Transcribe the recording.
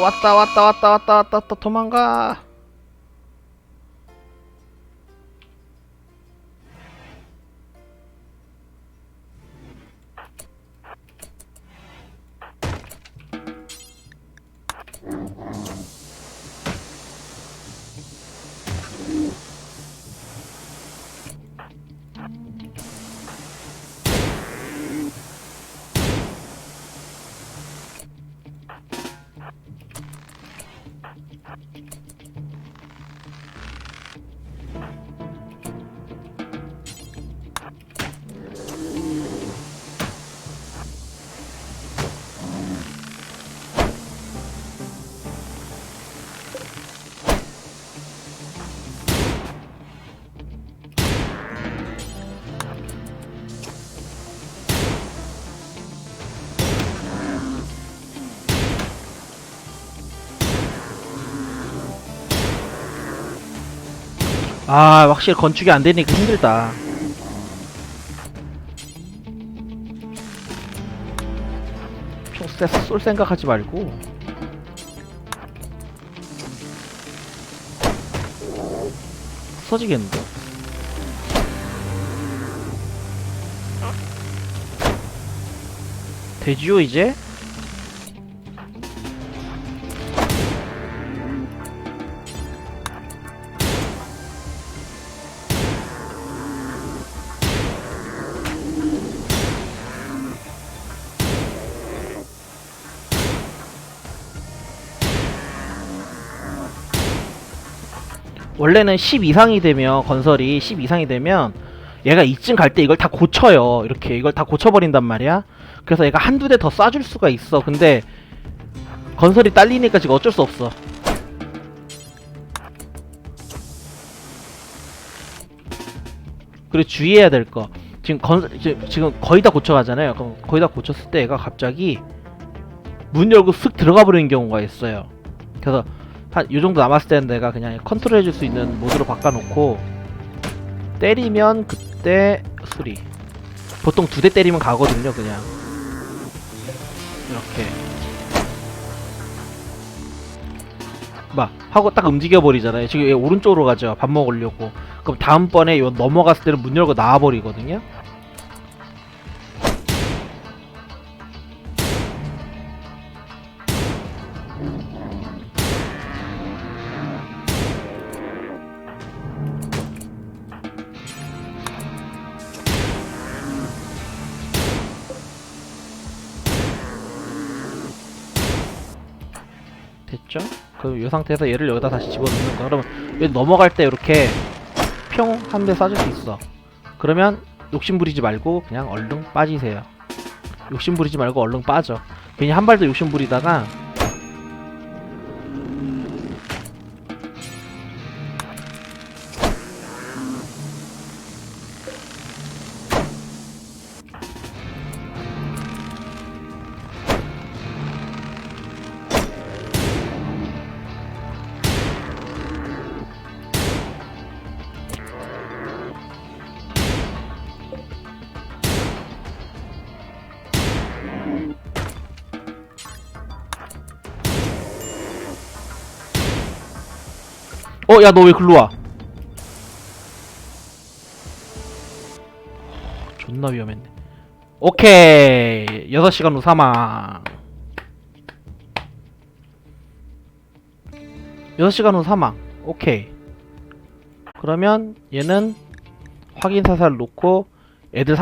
왔다 왔다 왔다 왔다 왔다 왔다 도망가 아 확실히 건축이 안 되니까 힘들다. 평소에 쏠 생각하지 말고. 써지겠는데? 되지요 이제? 원래는 10 이상이 되면 건설이 10 이상이 되면 얘가 이쯤 갈때 이걸 다 고쳐요. 이렇게 이걸 다 고쳐버린단 말이야. 그래서 얘가 한두 대 더 쏴줄 수가 있어. 근데 건설이 딸리니까 지금 어쩔 수 없어. 그리고 주의해야 될 거. 지금 건 지금 지금 거의 다 고쳐가잖아요. 그럼 거의 다 고쳤을 때 얘가 갑자기 문 열고 쓱 들어가 버리는 경우가 있어요. 그래서 한 요 정도 남았을 때는 내가 그냥 컨트롤 해줄 수 있는 모드로 바꿔놓고 때리면 그때 수리. 보통 두 대 때리면 가거든요 그냥. 이렇게. 막 하고 딱 움직여 버리잖아요. 지금 얘 오른쪽으로 가죠. 밥 먹으려고. 그럼 다음번에 요 넘어갔을 때는 문 열고 나와 버리거든요 됐죠? 그럼 이 상태에서 얘를 여기다 다시 집어넣는 거. 그러면 얘 넘어갈 때 이렇게 평 한 대 쏴줄 수 있어. 그러면 욕심 부리지 말고 그냥 얼른 빠지세요. 욕심 부리지 말고 얼른 빠져. 괜히 한발더 욕심 부리다가 어, 야, 너 왜 글로 와? 존나 위험했네. 오케이. 6시간 후 사망. 6시간 후 사망. 오케이. 그러면 얘는 확인 사살 놓고 애들 상